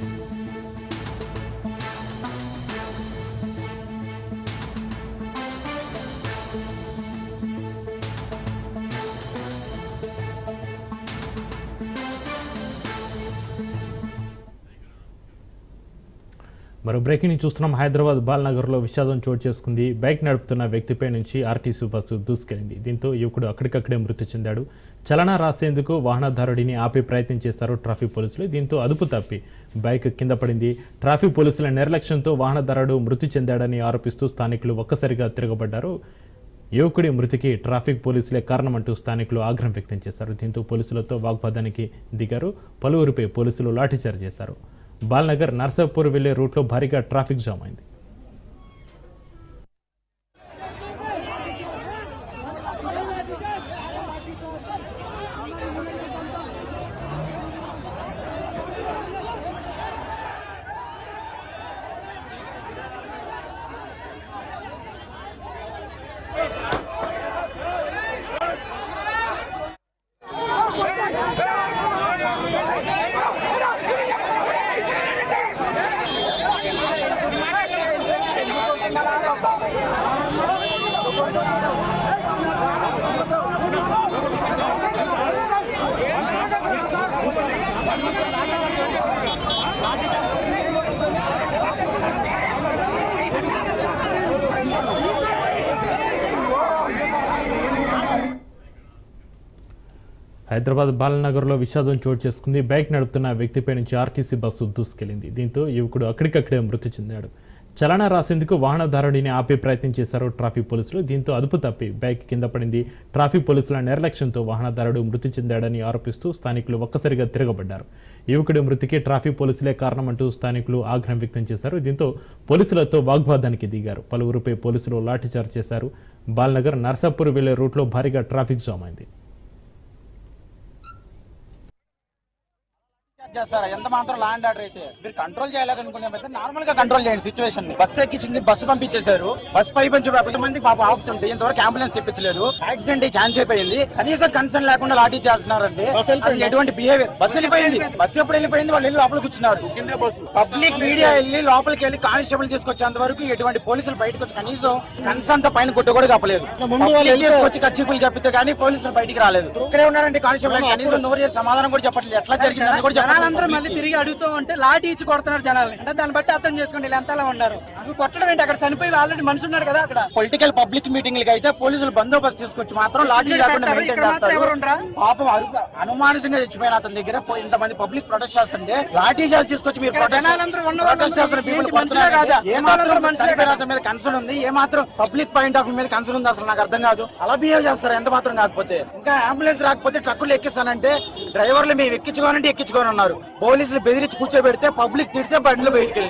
thank you మరో breaking news చూస్తున్నాం. హైదరాబాద్ బాల్నగర్లో విషాదం చోటు చేసుకుంది. బైక్ నడుపుతున్న వ్యక్తిపై నుంచి ఆర్టీసీ బస్సు దూసుకెళ్ళింది దీంతో యువకుడు అక్కడికక్కడే మృతి చెందాడు. చలనా రాసేందుకు వాహనదారుడిని ఆపే ప్రయత్నం చేశారు ట్రాఫిక్ పోలీసులు. దీంతో అదుపు తప్పి బైక్ కింద పడింది. ట్రాఫిక్ పోలీసుల నిర్లక్ష్యంతో వాహనదారుడు మృతి చెందాడని ఆరోపిస్తూ స్థానికులు ఒక్కసారిగా తిరగబడ్డారు. యువకుడి మృతికి ట్రాఫిక్ పోలీసులే కారణమంటూ స్థానికులు ఆగ్రహం వ్యక్తం చేశారు. దీంతో పోలీసులతో వాగ్వాదానికి దిగారు. పలువురిపై పోలీసులు లాఠీచార్జ్ చేశారు. బాల్నగర్ నర్సాపూర్ వెళ్ళే రూట్లో భారీగా ట్రాఫిక్ జామ్ అయింది. హైదరాబాద్ బాలనగర్లో విషాదం చోటు చేసుకుంది. బైక్ నడుపుతున్న వ్యక్తిపై నుంచి ఆర్టీసీ బస్సు దూసుకెళ్ళింది. దీంతో యువకుడు అక్కడికక్కడే మృతి చెందాడు. చలన రాసేందుకు వాహనదారుడిని ఆపే ప్రయత్నం చేశారు ట్రాఫిక్ పోలీసులు. దీంతో అదుపు తప్పి బైక్ కింద పడింది. ట్రాఫిక్ పోలీసుల నిర్లక్ష్యంతో వాహనదారుడు మృతి చెందాడని ఆరోపిస్తూ స్థానికులు ఒక్కసారిగా తిరగబడ్డారు. యువకుడి మృతికి ట్రాఫిక్ పోలీసులే కారణమంటూ స్థానికులు ఆగ్రహం వ్యక్తం చేశారు. దీంతో పోలీసులతో వాగ్వాదానికి దిగారు. పలువురుపై పోలీసులు లాఠీచార్జ్ చేశారు. బాల్నగర్ నర్సాపూర్ వెళ్ళే రూట్లో భారీగా ట్రాఫిక్ జామ్ అయింది. చేస్తారా? ఎంత మాత్రం ల్యాండ్ ఆర్డర్ అయితే? మీరు కంట్రోల్ చేయాలనుకునే నార్మల్గా కంట్రోల్ చేయండి సిచువేషన్ని. బస్ ఎక్కించింది బస్సు పంపించేశారు. బస్ పై పంచి మంది పాప ఆపుతుంటే ఇంతవరకు అంబులెన్స్ తెప్పించలేదు. యాక్సిడెంట్ ఛాన్స్ అయిపోయింది. కనీసం కన్సర్న్ లేకుండా లాఠీ చేస్తున్నారండి. ఎటువంటి బిహేవియర్ బస్ వెళ్ళిపోయింది. బస్ ఎప్పుడు వెళ్ళిపోయింది? వాళ్ళు వెళ్ళి లోపల కూర్చున్నారు పబ్లిక్ మీడియా వెళ్ళి లోపలికి వెళ్ళి కానిస్టేబుల్ తీసుకొచ్చేంత వరకు ఎటువంటి పోలీసులు బయటకు వచ్చి కనీసం కన్సర్న్తో పైన కొట్టు కూడా కప్పలేదు తీసుకొచ్చి కచ్చిపులు చెప్పితే కానీ పోలీసులు బయటికి రాలేదు. ఇక్కడే ఉన్నారండి కానిస్టేబుల్ కనీసం నోరు చేసి సమాధానం కూడా చెప్పట్లేదు. ఎట్లా జరిగిందని కూడా జనాలందరూ మళ్ళీ తిరిగి అడుగుతూ ఉంటే లాఠీ ఇచ్చి కొడుతున్నారు జనాలు అంటే దాన్ని బట్టి అర్థం చేసుకోండి వీళ్ళు ఎంతలా ఉన్నారు. అసలు కొట్టడం ఏంటి? అక్కడ చనిపోయి ఆల్రెడీ మనిషి ఉన్నాడు కదా అక్కడ. పొలిటికల్ పబ్లిక్ మీటింగ్లకి అయితే పోలీసులు బందోబస్తు తీసుకొచ్చి మాత్రం లాఠీ లేకుండా మెయింటైన్ చేస్తారు? పాపం అనుమానుషంగా చచ్చిపోయిన అతని దగ్గర ఇంతమంది పబ్లిక్ ప్రొటెస్ట్ చేస్తుంటే లాఠీ చార్జ్ తీసుకొచ్చి మీరు చేస్తున్న? అతని మీద కన్సర్న్ ఉంది? ఏ మాత్రం పబ్లిక్ పాయింట్ ఆఫ్ వ్యూ మీద కన్సర్న్ ఉంది? అసలు నాకు అర్థం కాదు. అలా బిహేవ్ చేస్తారు ఎంత మాత్రం కాకపోతే. ఇంకా అంబులెన్స్ రాకపోతే ట్రక్కులు ఎక్కిస్తానంటే డ్రైవర్లు మేము ఎక్కించుకోనంటే ఎక్కించుకొని ఉన్నారు పోలీసులు బెదిరించి కూర్చోబెడితే పబ్లిక్ తిడితే బండ్లు బయటికి